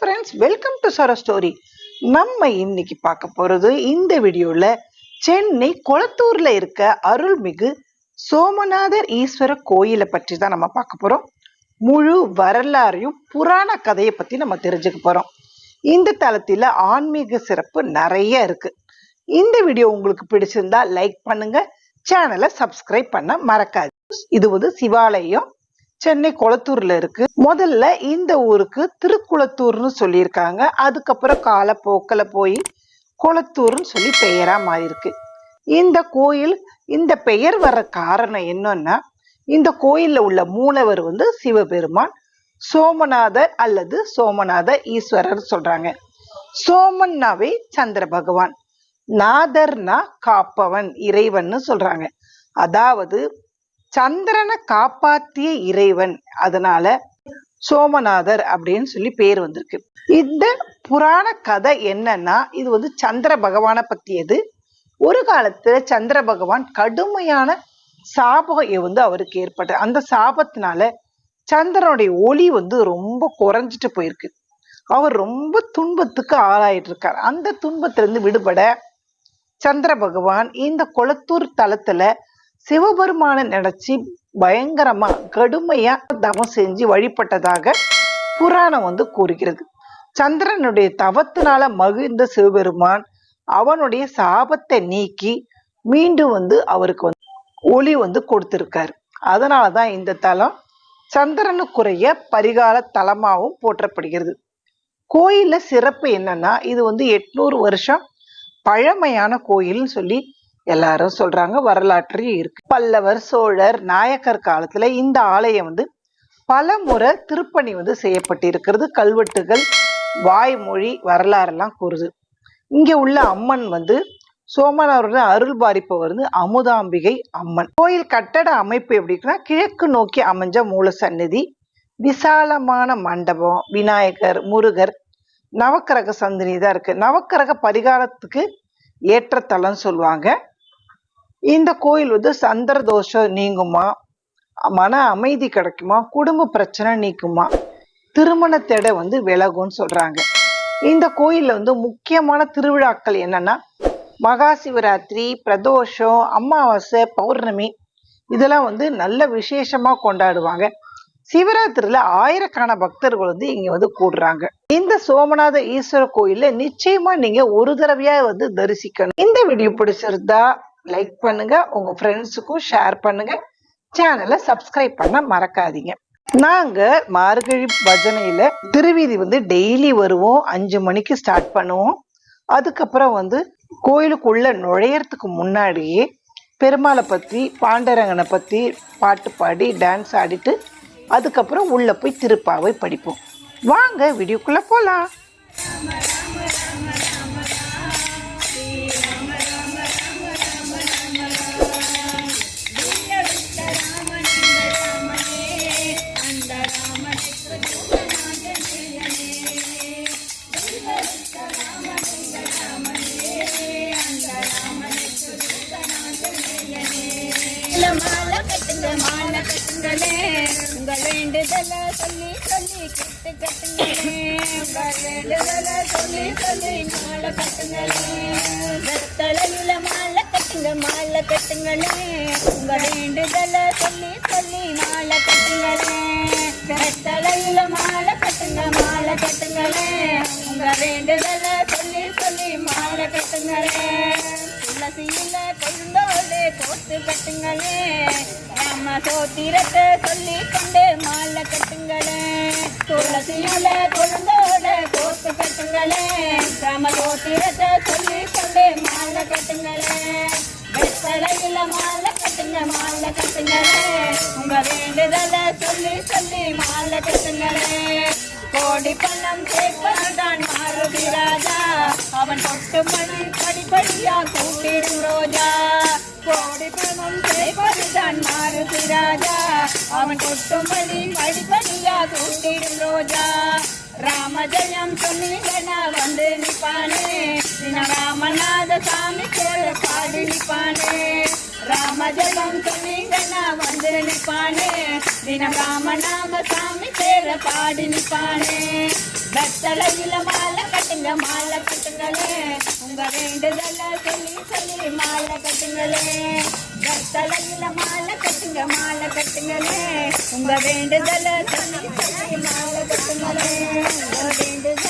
Friends welcome to சர story நம்ம இன்னைக்கு பார்க்க போறது இந்த வீடியோல சென்னை கொளத்தூரில் இருக்க அருள்மிகு சோமநாதர் ஈஸ்வர கோயிலை பற்றி தான் நம்ம பார்க்க போறோம். முழு வரலாறையும் புராண கதையை பத்தி நம்ம தெரிஞ்சுக்க போறோம். இந்த தளத்தில் ஆன்மீக சிறப்பு நிறைய இருக்கு. இந்த வீடியோ உங்களுக்கு பிடிச்சிருந்தா லைக் பண்ணுங்க. சேனலை சப்ஸ்கிரைப் பண்ண மறக்காது. இது வந்து சிவாலயம் சென்னை கொளத்தூர்ல இருக்கு. முதல்ல இந்த ஊருக்கு திருக்குளத்தூர்னு சொல்லியிருக்காங்க. அதுக்கப்புறம் காலப்போக்கில் போய் குளத்தூர்னு சொல்லி பெயரா மாறியிருக்கு. இந்த கோயில் இந்த பெயர் வர காரணம் என்னன்னா இந்த கோயில்ல உள்ள மூலவர் வந்து சிவபெருமான். சோமநாதர் அல்லது சோமநாத ஈஸ்வரர் சொல்றாங்க. சோமன்னாவே சந்திர பகவான். நாதர்னா காப்பவன் இறைவன்னு சொல்றாங்க. அதாவது சந்திரனை காப்பாத்திய இறைவன். அதனால சோமநாதர் அப்படின்னு சொல்லி பேர் வந்திருக்கு. இந்த புராண கதை என்னன்னா இது வந்து சந்திர பகவானை பத்தியது ஒரு காலத்துல சந்திர பகவான் கடுமையான சாபம் வந்து அவருக்கு ஏற்பட்டது. அந்த சாபத்தினால சந்திரனுடைய ஒளி வந்து ரொம்ப குறைஞ்சிட்டு போயிருக்கு. அவர் ரொம்ப துன்பத்துக்கு ஆளாயிட்டு இருக்கார். அந்த துன்பத்திலிருந்து விடுபட சந்திர பகவான் இந்த கொளத்தூர் தலத்துல சிவபெருமானை நினைச்சு பயங்கரமா கடுமையா தவம் செஞ்சு வழிபட்டதாக புராணம் வந்து கூறுகிறது. சந்திரனுடைய தவத்தினால மகிழ்ந்த சிவபெருமான் அவனுடைய சாபத்தை நீக்கி மீண்டும் வந்து அவருக்கு வந்து ஒளி வந்து கொடுத்திருக்காரு. அதனாலதான் இந்த தலம் சந்திரனுக்குரிய பரிகால தலமாகவும் போற்றப்படுகிறது. கோயில்ல சிறப்பு என்னன்னா இது வந்து எட்நூறு வருஷம் பழமையான கோயில்னு சொல்லி எல்லாரும் சொல்றாங்க வரலாற்று இருக்கு. பல்லவர் சோழர் நாயக்கர் காலத்துல இந்த ஆலயம் வந்து பல முறை திருப்பணி வந்து செய்யப்பட்டிருக்கிறது. கல்வெட்டுகள் வாய்மொழி வரலாறெல்லாம் கூறுது. இங்க உள்ள அம்மன் வந்து சோமனவரோட அருள் பாரிப்பவர் வந்து அமுதாம்பிகை அம்மன். கோயில் கட்டட அமைப்பு எப்படின்னா கிழக்கு நோக்கி அமைஞ்ச மூல சந்நிதி விசாலமான மண்டபம் விநாயகர் முருகர் நவக்கிரக சந்தினி தான் இருக்கு. நவக்கிரக பரிகாரத்துக்கு ஏற்ற சொல்லுவாங்க. இந்த கோயில் வந்து சந்திர தோஷம் நீங்குமா? மன அமைதி கிடைக்குமா? குடும்ப பிரச்சனை நீக்குமா? திருமண தடை வந்து விலகும்னு சொல்றாங்க. இந்த கோயில்ல வந்து முக்கியமான திருவிழாக்கள் என்னன்னா மகா சிவராத்திரி பிரதோஷம் அமாவாசை பௌர்ணமி இதெல்லாம் வந்து நல்ல விசேஷமா கொண்டாடுவாங்க. சிவராத்திரியில ஆயிரக்கான பக்தர்கள் வந்து இங்க வந்து கூடுறாங்க. இந்த சோமநாத ஈஸ்வர கோயில்ல நிச்சயமா நீங்க ஒரு தடவையா வந்து தரிசிக்கணும். இந்த வீடியோ பிடிச்சிருந்தா லைக் பண்ணுங்க உங்க ஃப்ரெண்ட்ஸுக்கும் ஷேர் பண்ணுங்க. சேனலை சப்ஸ்கிரைப் பண்ண மறக்காதீங்க. நாங்க மார்கழி பஜனையில திருவீதி வந்து டெய்லி வருவோம். அஞ்சு மணிக்கு ஸ்டார்ட் பண்ணுவோம். அதுக்கப்புறம் வந்து கோயிலுக்குள்ள நுழையறதுக்கு முன்னாடியே பெருமாளை பத்தி பாண்டரங்கனை பத்தி பாட்டு பாடி டான்ஸ் ஆடிட்டு அதுக்கப்புறம் உள்ள போய் திருப்பாவை படிப்போம். வாங்க வீடியோக்குள்ள போலாம். சொந்தமான கட்டுங்க கட்டுங்களே உங்க வேண்டுதல சொல்லி சொல்லி கட்டு கட்டுங்களே உங்க வேண்டுதல சொல்லி சொல்லி மாலை கட்டுங்களே. தலையில மாலை கட்டுங்க மாலை கட்டுங்களே. உங்க வேண்டுதல சொல்லி சொல்லி மாலை கட்டுங்களே. தலையில மாலை கட்டுங்க மாலை கட்டுங்களே. உங்க வேண்டுதல சொல்லி சொல்லி மாலை கட்டுங்களே. துளசியில கொழுந்தோடு கோத்து கட்டுங்களே. ராம சோத்திரத்தை சொல்லி கொண்டு மாலை கட்டுங்களே. துளசியில கொழுந்தோட கோத்து கட்டுங்களே. ராம சோத்திரத்தை சொல்லி கொண்டு மாலை கட்டுங்களே. வெத்தலையில மாலை கட்டுங்க மாலை கட்டுங்களே. உங்க வேண்டுதலை சொல்லி சொல்லி மாலை கட்டுங்களே. கோடி பணம் கேட்பதுதான் மாருதி ராஜா. அவன் தொட்டு மணி படிப்படியா கூட்டிடும் ரோஜா. கோடி பணம் கேட்பதுதான் மாருதி ராஜா. அவன் தொட்டு மணி படிப்படியா கூட்டிடும் ரோஜா. ராம ஜெயம் சொன்னீங்கன்னா வந்து நிப்பானே ராமநாத சாமி பேர பாடி நிப்பானே ராம ஜெயம் சொன்னீங்கன்னா வந்து நிப்பானே தினம் ராமநாம சாமி பேர பாடி நிப்பானே வெத்தலையில மாலை கட்டுங்க மாலை கட்டுங்களே. உங்க வேண்டுதல சொல்லி சொல்லி மாலை கட்டுங்களே. வெத்தலையில மாலை கட்டுங்க மாலை கட்டுங்களே. உங்க வேண்டுதல சொல்லி சொல்லி மாலை கட்டுங்களே. உங்க வேண்டுதல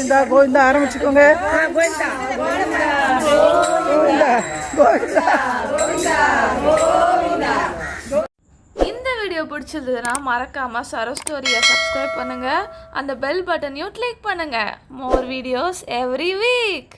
கோவிந்தா கோவிந்தா ஆரம்பிச்சுக்கோங்க. கோவிந்தா கோவிந்தா இந்த வீடியோ பிடிச்சிருந்ததுன்னா மறக்காம சரோ ஸ்டோரியை சப்ஸ்கிரைப் பண்ணுங்க. அந்த பெல் பட்டனையும் கிளிக் பண்ணுங்க. More videos every week